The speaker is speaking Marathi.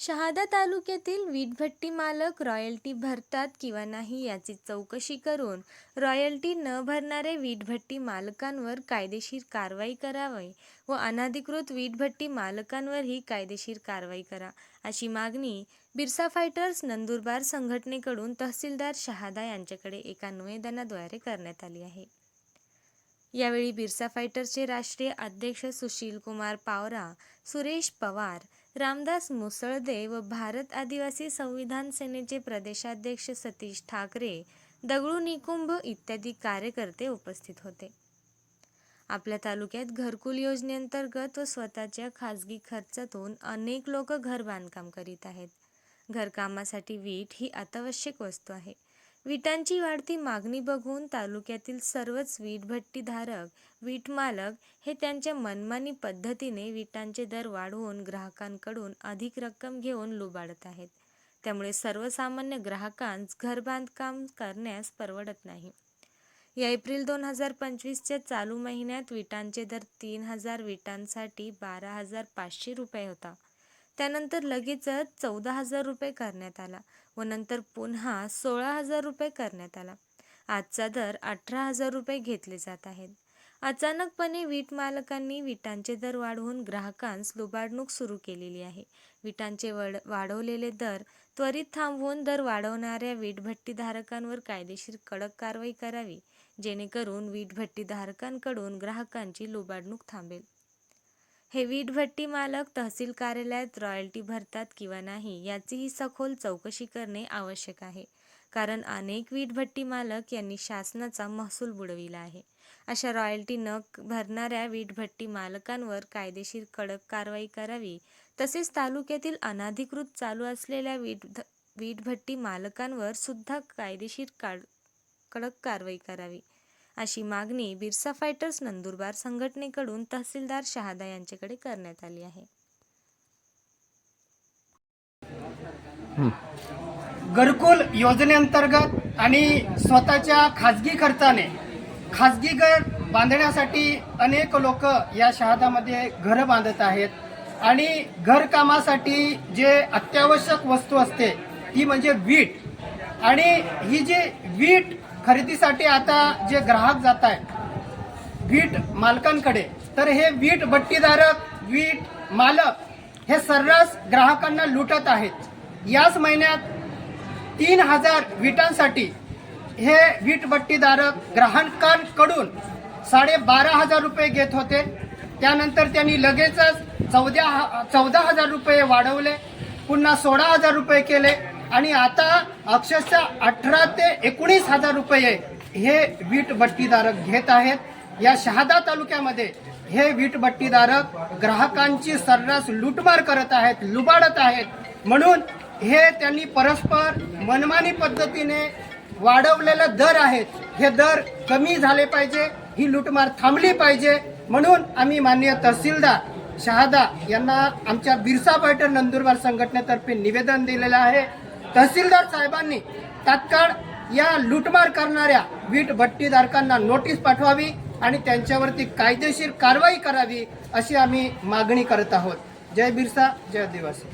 शहादा तालुक्यातील वीटभट्टी मालक रॉयल्टी भरतात किंवा नाही याची चौकशी करून रॉयल्टी न भरणारे वीटभट्टी मालकांवर कायदेशीर कारवाई करावी व अनाधिकृत वीटभट्टी मालकांवरही कायदेशीर कारवाई करा अशी मागणी बिरसा फायटर्स नंदुरबार संघटनेकडून तहसीलदार शहादा यांच्याकडे एका निवेदनाद्वारे करण्यात आली आहे. यावेळी बिरसा फायटर्सचे राष्ट्रीय अध्यक्ष सुशील कुमार पावरा सुरेश पवार रामदास मुसळदे व भारत आदिवासी संविधान सेनेचे प्रदेशाध्यक्ष सतीश ठाकरे दगडू निकुंभ इत्यादी कार्यकर्ते उपस्थित होते. आपल्या तालुक्यात घरकुल योजनेअंतर्गत व स्वतःच्या खाजगी खर्चातून अनेक लोक घर बांधकाम करीत आहेत. घरकामासाठी वीट ही अत्यावश्यक वस्तू आहे. विटांची वाढती मागणी बघून तालुक्यातील सर्वच वीटभट्टीधारक वीट मालक हे त्यांच्या मनमानी पद्धतीने विटांचे दर वाढवून ग्राहकांकडून अधिक रक्कम घेऊन लुबाडत आहेत. त्यामुळे सर्वसामान्य ग्राहकांस घर बांधकाम करण्यास परवडत नाही. या एप्रिल दोन हजार पंचवीसच्या चालू महिन्यात विटांचे दर तीन हजार विटांसाठी बारा हजार पाचशे रुपये होता. त्यानंतर लगेचच चौदा हजार रुपये करण्यात आला व नंतर पुन्हा सोळा हजार रुपये करण्यात आला. आजचा दर अठरा हजार रुपये घेतले जात आहेत. अचानकपणे वीट मालकांनी विटांचे दर वाढवून ग्राहकांस लुबाडणूक सुरू केलेली आहे. विटांचे वड वाढवलेले दर त्वरित थांबवून दर वाढवणाऱ्या वीटभट्टीधारकांवर कायदेशीर कडक कारवाई करावी जेणेकरून वीटभट्टीधारकांकडून ग्राहकांची लुबाडणूक थांबेल. हे वीटभट्टी मालक तहसील कार्यालयात रॉयल्टी भरतात किंवा नाही याचीही सखोल चौकशी करणे आवश्यक आहे. कारण अनेक वीटभट्टी मालक यांनी शासनाचा महसूल बुडविला आहे. अशा रॉयल्टी न भरणाऱ्या वीटभट्टी मालकांवर कायदेशीर कडक कारवाई करावी तसेच तालुक्यातील अनाधिकृत चालू असलेल्या वीट वीटभट्टी मालकांवर सुद्धा कायदेशीर काड कडक कारवाई करावी. अशी मागणी बिरसा फायटर्स नंदुरबार संघटनेकडून तहसीलदार शहादा यांच्याकडे करण्यात आली आहे. घरकुल योजनेअंतर्गत आणि स्वतःच्या खाजगी खर्चाने खाजगी घर बांधण्यासाठी अनेक लोक या शहादामध्ये घरं बांधत आहेत. आणि घरकामासाठी जे अत्यावश्यक वस्तू असते ती म्हणजे वीट. आणि ही जी वीट खरेदीसाठी आता जे ग्राहक जात आहेत वीट मालकांकडे तर हे वीट भट्टीधारक वीट मालक हे सर्रास ग्राहकांना लुटत आहेत. याच महिन्यात तीन हजार विटांसाठी हे वीट भट्टीधारक ग्राहकांकडून साडेबारा हजार रुपये घेत होते. त्यानंतर त्यांनी लगेचच चौदा चौदा हजार रुपये वाढवले पुन्हा सोळा हजार रुपये केले. आणि आता अक्षरशः अठरा ते एकोणीस हजार रुपये हे वीट वीटभट्टीधारक घेत आहेत. या शहादा तालुक्यामध्ये हे वीटभट्टीधारक ग्राहकांची सर्रास लुटमार करत आहेत लुबाडत आहेत. म्हणून हे त्यांनी परस्पर मनमानी पद्धतीने वाढवलेले दर आहेत. हे दर कमी झाले पाहिजे ही लुटमार थांबली पाहिजे. म्हणून आम्ही मान्य तहसीलदार शहादा यांना आमच्या बिरसा फायटर नंदुरबार संघटनेतर्फे निवेदन दिलेलं आहे. तहसीलदार साहेबांनी तात्काळ या लूटमार करणाऱ्या वीट भट्टीधारकांना नोटीस पाठवावी आणि त्यांच्यावरती कायदेशीर कारवाई करावी अशी आम्ही मागणी करत आहोत. जय बिरसा जय आदिवासी.